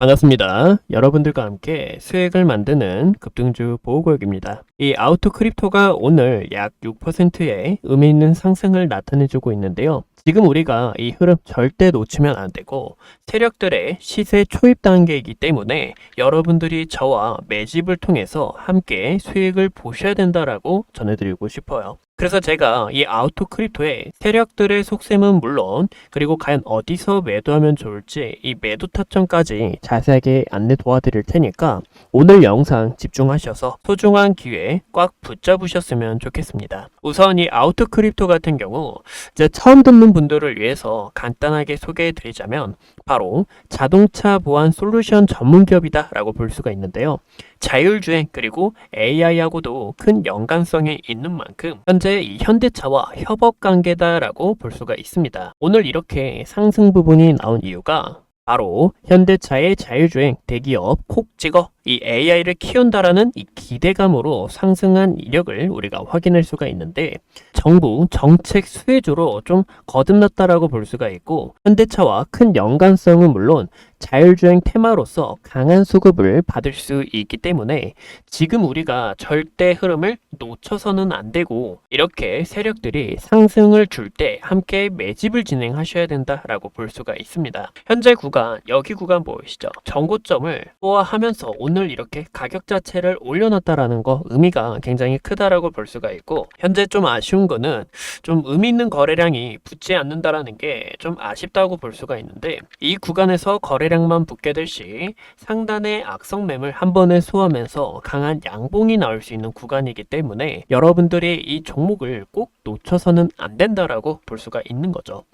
반갑습니다. 여러분들과 함께 수익을 만드는 급등주 보호구역입니다. 이 아우토 크립토가 오늘 약 6%의 의미 있는 상승을 나타내주고 있는데요. 지금 우리가 이 흐름 절대 놓치면 안 되고 세력들의 시세 초입 단계이기 때문에 여러분들이 저와 매집을 통해서 함께 수익을 보셔야 된다라고 전해드리고 싶어요. 그래서 제가 이 아우토 크립토의 세력들의 속셈은 물론 그리고 과연 어디서 매도하면 좋을지 이 매도 타점까지 자세하게 안내 도와드릴 테니까 오늘 영상 집중하셔서 소중한 기회 꽉 붙잡으셨으면 좋겠습니다. 우선 이 아우토 크립토 같은 경우 이제 처음 듣는 분들을 위해서 간단하게 소개해 드리자면 바로 자동차 보안 솔루션 전문 기업이다 라고 볼 수가 있는데요. 자율주행 그리고 AI하고도 큰 연관성이 있는 만큼 현재 이 현대차와 협업 관계다라고 볼 수가 있습니다. 오늘 이렇게 상승 부분이 나온 이유가 바로 현대차의 자율주행 대기업 콕 찍어 이 AI를 키운다라는 이 기대감으로 상승한 이력을 우리가 확인할 수가 있는데 정부 정책 수혜주로 좀 거듭났다라고 볼 수가 있고 현대차와 큰 연관성은 물론 자율주행 테마로서 강한 수급을 받을 수 있기 때문에 지금 우리가 절대 흐름을 놓쳐서는 안 되고 이렇게 세력들이 상승을 줄 때 함께 매집을 진행하셔야 된다라고 볼 수가 있습니다. 현재 구간 여기 구간 보이시죠? 정고점을 소화하면서 오늘 이렇게 가격 자체를 올려놨다라는 거 의미가 굉장히 크다라고 볼 수가 있고 현재 좀 아쉬운 거는 좀 의미 있는 거래량이 붙지 않는다라는 게 좀 아쉽다고 볼 수가 있는데 이 구간에서 거래량만 붙게 될 시 상단의 악성 매물 한 번에 소화하면서 강한 양봉이 나올 수 있는 구간이기 때문에 여러분들이 이 종목을 꼭 놓쳐서는 안 된다라고 볼 수가 있는 거죠.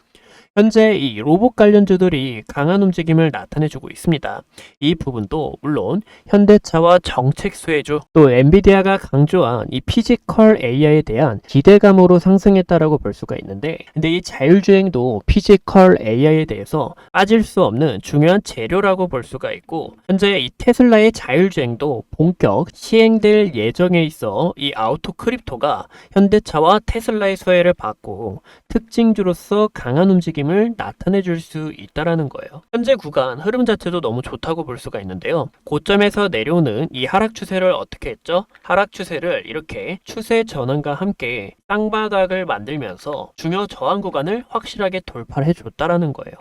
현재 이 로봇 관련주들이 강한 움직임을 나타내주고 있습니다. 이 부분도 물론 현대차와 정책 수혜주 또 엔비디아가 강조한 이 피지컬 AI에 대한 기대감으로 상승했다라고 볼 수가 있는데 근데 이 자율주행도 피지컬 AI에 대해서 빠질 수 없는 중요한 재료라고 볼 수가 있고 현재 이 테슬라의 자율주행도 본격 시행될 예정에 있어 이 아우토 크립토가 현대차와 테슬라의 수혜를 받고 특징주로서 강한 움직임을 나타내 줄 수 있다라는 거예요. 현재 구간 흐름 자체도 너무 좋다고 볼 수가 있는데요. 고점에서 내려오는 이 하락 추세를 어떻게 했죠? 하락 추세를 이렇게 추세 전환과 함께 땅바닥을 만들면서 중요 저항 구간을 확실하게 돌파를 해줬다라는 거예요.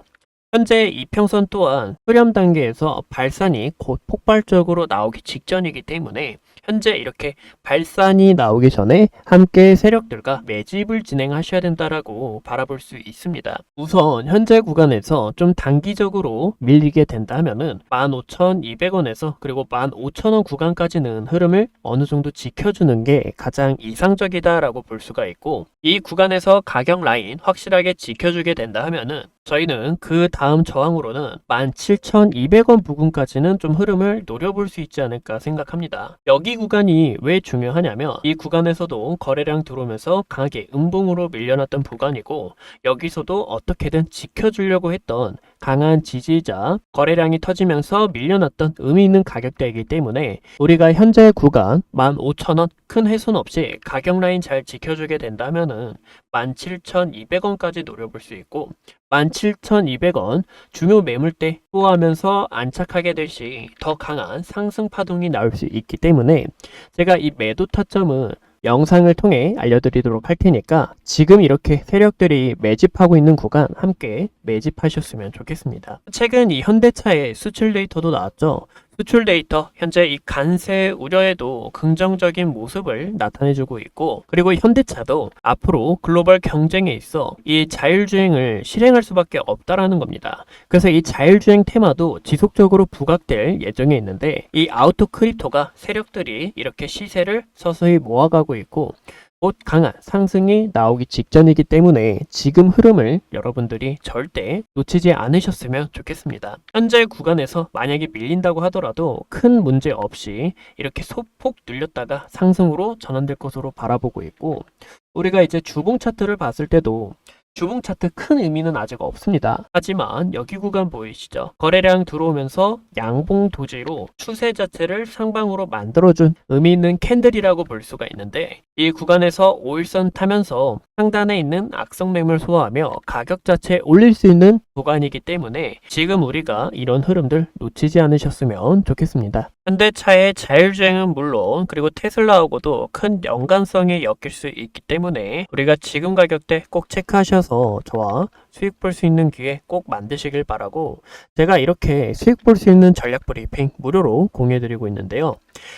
현재 이평선 또한 흐렴 단계에서 발산이 곧 폭발적으로 나오기 직전이기 때문에 현재 이렇게 발산이 나오기 전에 함께 세력들과 매집을 진행하셔야 된다라고 바라볼 수 있습니다. 우선 현재 구간에서 좀 단기적으로 밀리게 된다면은 15,200원에서 그리고 15,000원 구간까지는 흐름을 어느 정도 지켜주는 게 가장 이상적이다라고 볼 수가 있고 이 구간에서 가격 라인 확실하게 지켜주게 된다 하면은 저희는 그 다음 저항으로는 17,200원 부근까지는 좀 흐름을 노려볼 수 있지 않을까 생각합니다. 여기 구간이 왜 중요하냐면 이 구간에서도 거래량 들어오면서 강하게 음봉으로 밀려났던 구간이고 여기서도 어떻게든 지켜주려고 했던 강한 지지자 거래량이 터지면서 밀려났던 의미 있는 가격대이기 때문에 우리가 현재 구간 15,000원 큰 훼손 없이 가격 라인 잘 지켜주게 된다면은 17,200원까지 노려볼 수 있고 17,200원 중요 매물대 소화하면서 안착하게 될 시 더 강한 상승 파동이 나올 수 있기 때문에 제가 이 매도 타점은 영상을 통해 알려드리도록 할 테니까 지금 이렇게 세력들이 매집하고 있는 구간 함께 매집하셨으면 좋겠습니다. 최근 이 현대차의 수출 데이터도 나왔죠. 수출 데이터 현재 이 간세 우려에도 긍정적인 모습을 나타내주고 있고 그리고 현대차도 앞으로 글로벌 경쟁에 있어 이 자율주행을 실행할 수밖에 없다라는 겁니다. 그래서 이 자율주행 테마도 지속적으로 부각될 예정에 있는데 이 아우토 크립토가 세력들이 이렇게 시세를 서서히 모아가고 있고 곧 강한 상승이 나오기 직전이기 때문에 지금 흐름을 여러분들이 절대 놓치지 않으셨으면 좋겠습니다. 현재 구간에서 만약에 밀린다고 하더라도 큰 문제 없이 이렇게 소폭 눌렸다가 상승으로 전환될 것으로 바라보고 있고 우리가 이제 주봉 차트를 봤을 때도 주봉 차트 큰 의미는 아직 없습니다. 하지만 여기 구간 보이시죠? 거래량 들어오면서 양봉 도지로 추세 자체를 상방으로 만들어준 의미 있는 캔들이라고 볼 수가 있는데 이 구간에서 5일선 타면서 상단에 있는 악성 매물 소화하며 가격 자체 올릴 수 있는 구간이기 때문에 지금 우리가 이런 흐름들 놓치지 않으셨으면 좋겠습니다. 현대차의 자율주행은 물론 그리고 테슬라하고도 큰 연관성이 엮일 수 있기 때문에 우리가 지금 가격대 꼭 체크하셔서 저와 수익 볼 수 있는 기회 꼭 만드시길 바라고 제가 이렇게 수익 볼 수 있는 전략 브리핑 무료로 공유해드리고 있는데요.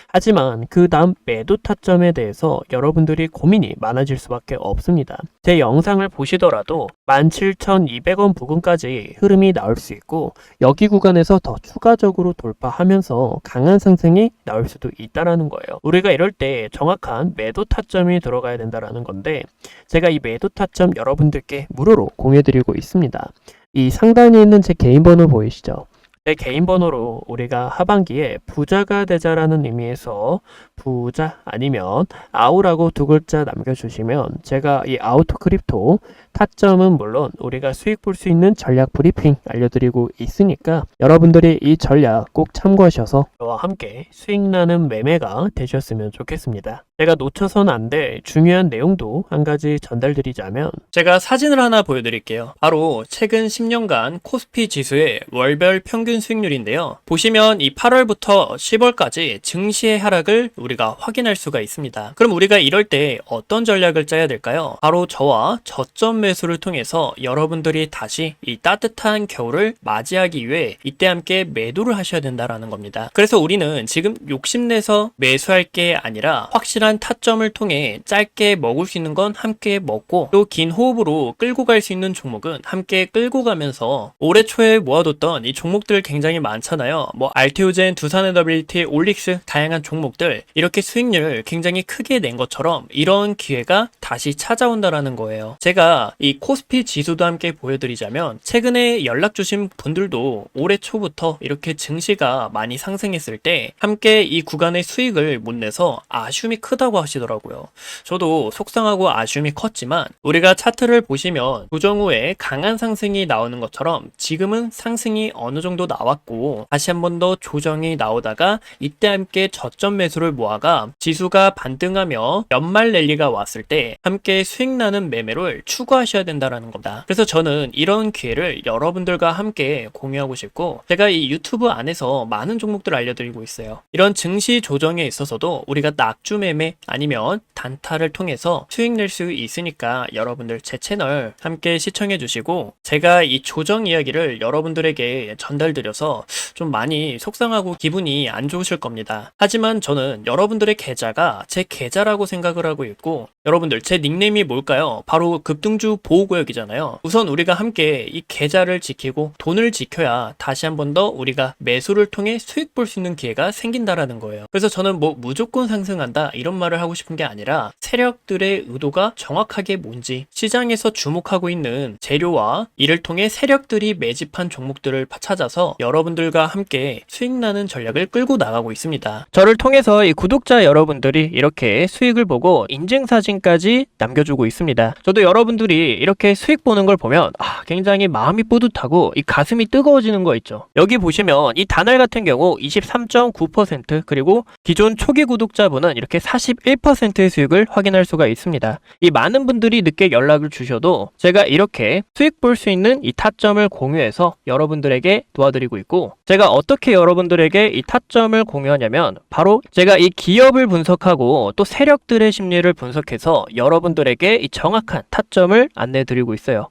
하지만 그 다음 매도 타점에 대해서 여러분들이 고민이 많아질 수밖에 없습니다. 제 영상을 보시더라도 17,200원 부근까지 흐름이 나올 수 있고 여기 구간에서 더 추가적으로 돌파하면서 강한 상승이 나올 수도 있다라는 거예요. 우리가 이럴 때 정확한 매도 타점이 들어가야 된다라는 건데 제가 이 매도 타점 여러분들께 무료로 공유해드리고 있습니다. 이 상단에 있는 제 개인 번호 보이시죠? 내 개인 번호로 우리가 하반기에 부자가 되자라는 의미에서 부자 아니면 아우라고 두 글자 남겨주시면 제가 이 아우토 크립토 타점은 물론 우리가 수익 볼 수 있는 전략 브리핑 알려드리고 있으니까 여러분들이 이 전략 꼭 참고하셔서 저와 함께 수익 나는 매매가 되셨으면 좋겠습니다. 제가 놓쳐서는 안될 중요한 내용도 한 가지 전달드리자면 제가 사진을 하나 보여드릴게요. 바로 최근 10년간 코스피 지수의 월별 평균 수익률인데요. 보시면 이 8월부터 10월까지 증시의 하락을 우리가 확인할 수가 있습니다. 그럼 우리가 이럴 때 어떤 전략을 짜야 될까요? 바로 저와 저점 매수를 통해서 여러분들이 다시 이 따뜻한 겨울을 맞이하기 위해 이때 함께 매도를 하셔야 된다라는 겁니다. 그래서 우리는 지금 욕심내서 매수할 게 아니라 확실한 타점을 통해 짧게 먹을 수 있는 건 함께 먹고 또 긴 호흡으로 끌고 갈 수 있는 종목은 함께 끌고 가면서 올해 초에 모아뒀던 이 종목들 굉장히 많잖아요. 뭐 알테오젠, 두산에너빌리티, 올릭스 다양한 종목들 이렇게 수익률을 굉장히 크게 낸 것처럼 이런 기회가 다시 찾아온다라는 거예요. 제가 이 코스피 지수도 함께 보여드리자면 최근에 연락 주신 분들도 올해 초부터 이렇게 증시가 많이 상승했을 때 함께 이 구간의 수익을 못 내서 아쉬움이 크다고 하시더라고요. 저도 속상하고 아쉬움이 컸지만 우리가 차트를 보시면 조정 후에 강한 상승이 나오는 것처럼 지금은 상승이 어느 정도 나왔고 다시 한 번 더 조정이 나오다가 이때 함께 저점 매수를 모아가 지수가 반등하며 연말 랠리가 왔을 때 함께 수익 나는 매매를 추 구하셔야 된다라는 겁니다. 그래서 저는 이런 기회를 여러분들과 함께 공유하고 싶고 제가 이 유튜브 안에서 많은 종목들 알려드리고 있어요. 이런 증시 조정에 있어서도 우리가 낙주 매매 아니면 단타를 통해서 수익 낼 수 있으니까 여러분들 제 채널 함께 시청해 주시고 제가 이 조정 이야기를 여러분들에게 전달드려서 좀 많이 속상하고 기분이 안 좋으실 겁니다. 하지만 저는 여러분들의 계좌가 제 계좌라고 생각을 하고 있고 여러분들 제 닉네임이 뭘까요? 바로 급등주 보호구역이잖아요. 우선 우리가 함께 이 계좌를 지키고 돈을 지켜야 다시 한 번 더 우리가 매수를 통해 수익 볼 수 있는 기회가 생긴다라는 거예요. 그래서 저는 뭐 무조건 상승한다 이런 말을 하고 싶은 게 아니라 세력들의 의도가 정확하게 뭔지 시장에서 주목하고 있는 재료와 이를 통해 세력들이 매집한 종목들을 찾아서 여러분들과 함께 수익 나는 전략을 끌고 나가고 있습니다. 저를 통해서 이 구독자 여러분들이 이렇게 수익을 보고 인증 사진까지 남겨주고 있습니다. 저도 여러분들이 이렇게 수익 보는 걸 보면 아, 굉장히 마음이 뿌듯하고 이 가슴이 뜨거워지는 거 있죠. 여기 보시면 이 단알 같은 경우 23.9% 그리고 기존 초기 구독자분은 이렇게 41%의 수익을 확인할 수가 있습니다. 이 많은 분들이 늦게 연락을 주셔도 제가 이렇게 수익 볼 수 있는 이 타점을 공유해서 여러분들에게 도와드리고 있고 제가 어떻게 여러분들에게 이 타점을 공유하냐면 바로 제가 이 기업을 분석하고 또 세력들의 심리를 분석해서 여러분들에게 이 정확한 타점을 안내 드리고 있어요.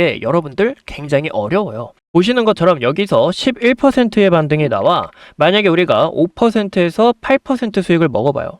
여러분들 굉장히 어려워요. 보시는 것처럼 여기서 11%의 반등이 나와 만약에 우리가 5%에서 8% 수익을 먹어봐요.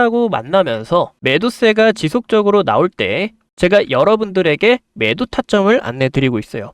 하고 만나면서 매도세가 지속적으로 나올 때 제가 여러분들에게 매도 타점을 안내 드리고 있어요.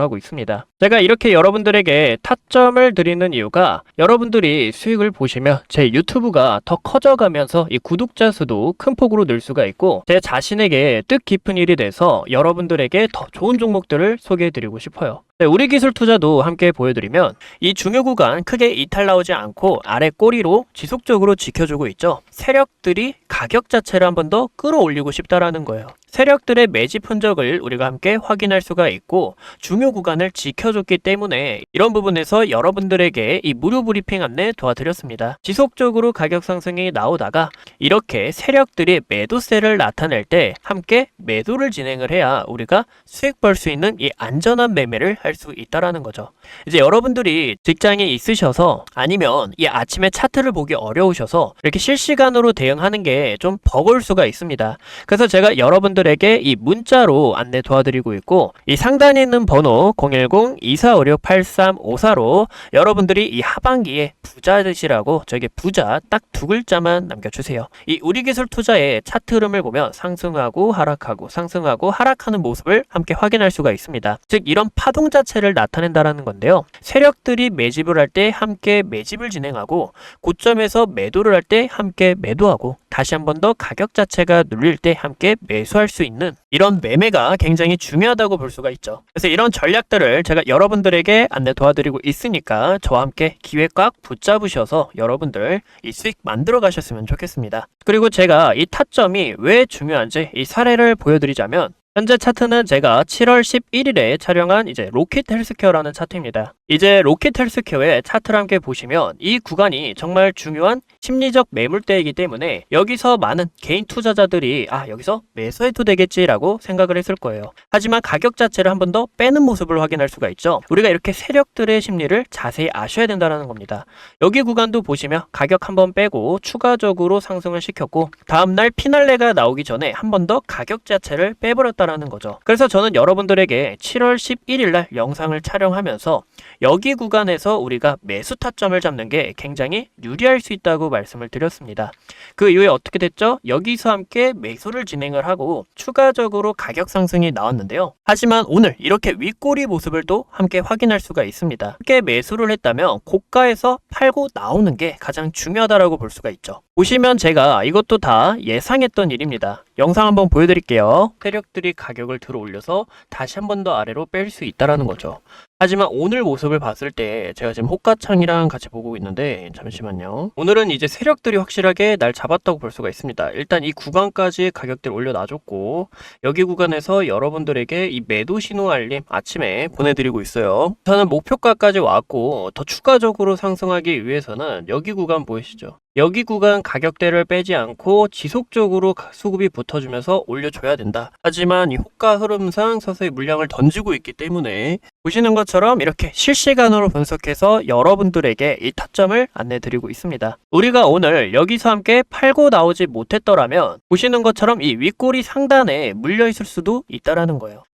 하고 있습니다. 제가 이렇게 여러분들에게 타점을 드리는 이유가 여러분들이 수익을 보시면 제 유튜브가 더 커져가면서 이 구독자 수도 큰 폭으로 늘 수가 있고 제 자신에게 뜻깊은 일이 돼서 여러분들에게 더 좋은 종목들을 소개해드리고 싶어요. 네, 우리 기술 투자도 함께 보여드리면 이 중요 구간 크게 이탈 나오지 않고 아래 꼬리로 지속적으로 지켜주고 있죠. 세력들이 가격 자체를 한 번 더 끌어올리고 싶다라는 거예요. 세력들의 매집 흔적을 우리가 함께 확인할 수가 있고 중요 구간을 지켜줬기 때문에 이런 부분에서 여러분들에게 이 무료 브리핑 안내 도와드렸습니다. 지속적으로 가격 상승이 나오다가 이렇게 세력들이 매도세를 나타낼 때 함께 매도를 진행을 해야 우리가 수익 벌 수 있는 이 안전한 매매를 할 수 있다라는 거죠. 이제 여러분들이 직장에 있으셔서 아니면 이 아침에 차트를 보기 어려우셔서 이렇게 실시간으로 대응하는 게 좀 버거울 수가 있습니다. 그래서 제가 여러분들에게 이 문자로 안내 도와드리고 있고 이 상단에 있는 번호 010-2456-8354로 여러분들이 이 하반기에 부자 되시라고 저에게 부자 딱 두 글자만 남겨주세요. 이 우리 기술 투자의 차트 흐름을 보면 상승하고 하락하고 상승하고 하락하는 모습을 함께 확인할 수가 있습니다. 즉 이런 파동 자 체를 나타낸다라는 건데요. 세력들이 매집을 할 때 함께 매집을 진행하고 고점에서 매도를 할 때 함께 매도하고 다시 한 번 더 가격 자체가 눌릴 때 함께 매수할 수 있는 이런 매매가 굉장히 중요하다고 볼 수가 있죠. 그래서 이런 전략들을 제가 여러분들에게 안내 도와드리고 있으니까 저와 함께 기회 꽉 붙잡으셔서 여러분들 이 수익 만들어 가셨으면 좋겠습니다. 그리고 제가 이 타점이 왜 중요한지 이 사례를 보여드리자면 현재 차트는 제가 7월 11일에 촬영한 이제 로켓 헬스케어라는 차트입니다. 이제 로켓 헬스케어의 차트를 함께 보시면 이 구간이 정말 중요한 심리적 매물대이기 때문에 여기서 많은 개인 투자자들이 아 여기서 매수해도 되겠지라고 생각을 했을 거예요. 하지만 가격 자체를 한 번 더 빼는 모습을 확인할 수가 있죠. 우리가 이렇게 세력들의 심리를 자세히 아셔야 된다는 겁니다. 여기 구간도 보시면 가격 한 번 빼고 추가적으로 상승을 시켰고 다음날 피날레가 나오기 전에 한 번 더 가격 자체를 빼버렸다 라는 거죠. 그래서 저는 여러분들에게 7월 11일 날 영상을 촬영하면서 여기 구간에서 우리가 매수 타점을 잡는 게 굉장히 유리할 수 있다고 말씀을 드렸습니다. 그 이후에 어떻게 됐죠? 여기서 함께 매수를 진행을 하고 추가적으로 가격 상승이 나왔는데요. 하지만 오늘 이렇게 윗꼬리 모습을 또 함께 확인할 수가 있습니다. 함께 매수를 했다면 고가에서 팔고 나오는 게 가장 중요하다라고 볼 수가 있죠. 보시면 제가 이것도 다 예상했던 일입니다. 영상 한번 보여드릴게요. 세력들이 가격을 들어 올려서 다시 한 번 더 아래로 뺄 수 있다라는 거죠. 하지만 오늘 모습을 봤을 때 제가 지금 호가창이랑 같이 보고 있는데 잠시만요. 오늘은 이제 세력들이 확실하게 날 잡았다고 볼 수가 있습니다. 일단 이 구간까지 가격대를 올려놔줬고 여기 구간에서 여러분들에게 이 매도 신호 알림 아침에 보내드리고 있어요. 저는 목표가까지 왔고 더 추가적으로 상승하기 위해서는 여기 구간 보이시죠? 여기 구간 가격대를 빼지 않고 지속적으로 가- 수급이 붙어주면서 올려줘야 된다. 하지만 이 호가 흐름상 서서히 물량을 던지고 있기 때문에 보시는 것 처럼 이렇게 실시간으로 분석해서 여러분들에게 이 타점을 안내드리고 있습니다. 우리가 오늘 여기서 함께 팔고 나오지 못했더라면 보시는 것처럼 이 윗꼬리 상단에 물려 있을 수도 있다라는 거예요.